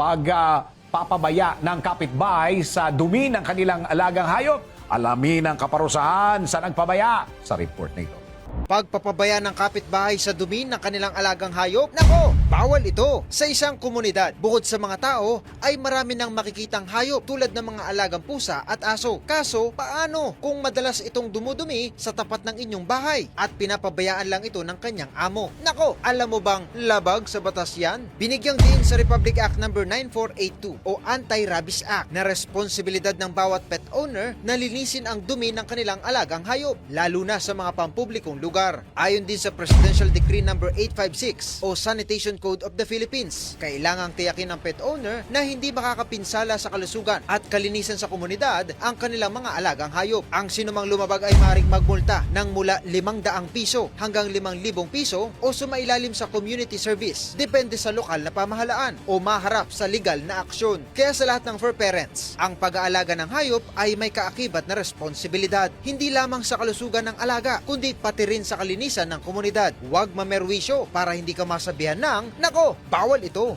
pagpapabaya ng kapitbahay sa dumi ng kanilang alagang hayop. Alamin ang kaparusahan sa nagpabaya sa report na ito. Pagpapabaya ng kapitbahay sa dumi ng kanilang alagang hayop, nako, bawal ito. Sa isang komunidad, bukod sa mga tao, ay marami nang makikitang hayop tulad ng mga alagang pusa at aso. Kaso, paano kung madalas itong dumudumi sa tapat ng inyong bahay at pinapabayaan lang ito ng kanyang amo? Nako, alam mo bang labag sa batas yan? Binigyang din sa Republic Act No. 9482 o Anti-Rabies Act na responsibilidad ng bawat pet owner na linisin ang dumi ng kanilang alagang hayop, lalo na sa mga pampublikong lugar. Ayon din sa Presidential Decree No. 856 o Sanitation Code of the Philippines, kailangang tiyakin ng pet owner na hindi makakapinsala sa kalusugan at kalinisan sa komunidad ang kanilang mga alagang hayop. Ang sinumang lumabag ay maring magmulta ng mula 500 piso hanggang 5,000 piso o sumailalim sa community service. Depende sa lokal na pamahalaan o maharap sa legal na aksyon. Kaya sa lahat ng fur parents, ang pag-aalaga ng hayop ay may kaakibat na responsibilidad. Hindi lamang sa kalusugan ng alaga, kundi pati rin sa kalinisan ng komunidad. Huwag mamerwisyo para hindi ka masabihan ng, nako, bawal ito.